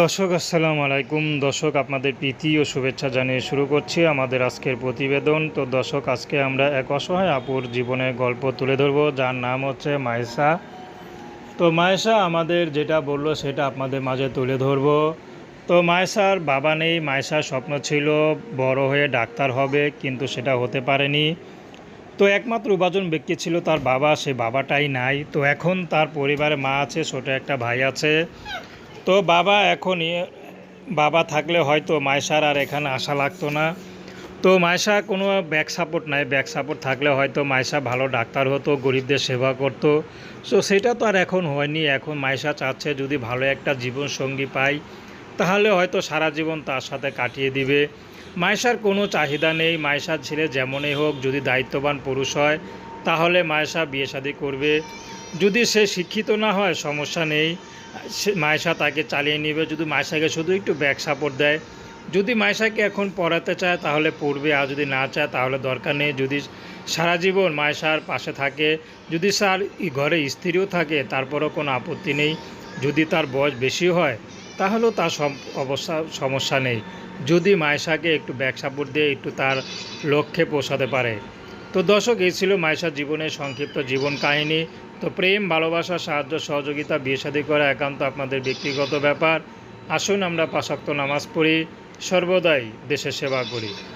দর্শক, আসসালামু আলাইকুম। দর্শক, আপনাদের প্রীতি ও শুভেচ্ছা জানিয়ে শুরু করছি আমাদের আজকের প্রতিবেদন। তো দর্শক, আজকে আমরা এক অসহায় আপুর জীবনের গল্প তুলে ধরবো, যার নাম হচ্ছে মায়েশা। তো মায়েশা আমাদের যেটা বলল, সেটা আপনাদের মাঝে তুলে ধরবো। তো মায়েশার বাবা নেই, মায়েশার স্বপ্ন ছিল বড় হয়ে ডাক্তার হবে, কিন্তু সেটা হতে পারেনি। তো একমাত্র উপার্জন ব্যক্তি ছিল তার বাবা, সে বাবাটাই নাই। তো এখন তার পরিবারে মা আছে, ছোটো একটা ভাই আছে। তো বাবা এখন ইয়ে- বাবা থাকলে হয়তো মায়েশার আর এখানে আসা লাগতো না। তো মায়েশা কোনো ব্যাক সাপোর্ট নাই ব্যাক সাপোর্ট থাকলে হয়তো মায়েশা ভালো ডাক্তার হতো, গরিবদের সেবা করতো। সো সেটা তো আর এখন হয়নি, এখন মায়েশা চাচ্ছে যদি ভালো একটা জীবন সঙ্গী পাই, তাহলে হয়তো সারা জীবন তার সাথে কাটিয়ে দিবে। মায়েশার কোনো চাহিদা নেই, মায়েশার ছেলে যেমনই হোক, যদি দায়িত্ববান পুরুষ হয় তাহলে মায়েশা বিয়ে শাদী করবে। যদি সে শিক্ষিত না হয়, সমস্যা নেই। মায়েশা তাকে চালিয়ে নেবে। যদি মায়েশাকে শুধু একটু ব্যাক সাপোর্ট দেয়। যদি মায়েশাকে এখন পড়াতে চায়, তাহলে পড়বে। আর যদি না চায়, তাহলে দরকার নেই। যদি সারা জীবন মায়েশার পাশে থাকে, যদি স্যার ঘরে স্ত্রীও থাকে, তারপরও কোনো আপত্তি নেই। যদি তার বয়স বেশি হয়, তাহলেও তার অবস্থা, সমস্যা নেই। যদি মায়েশাকে একটু ব্যাক সাপোর্ট দিয়ে একটু তার লক্ষ্যে পৌঁছাতে পারে। তো দর্শক, এই ছিল মায়েশার জীবনের সংক্ষিপ্ত জীবন কাহিনী। তো প্রেম, ভালোবাসা, সাহায্য, সহযোগিতা, বিয়ে শাদী করা একান্ত আপনাদের ব্যক্তিগত ব্যাপার। আসুন আমরা পাশাক্ত নামাজ পড়ি, সর্বদাই দেশের সেবা করি।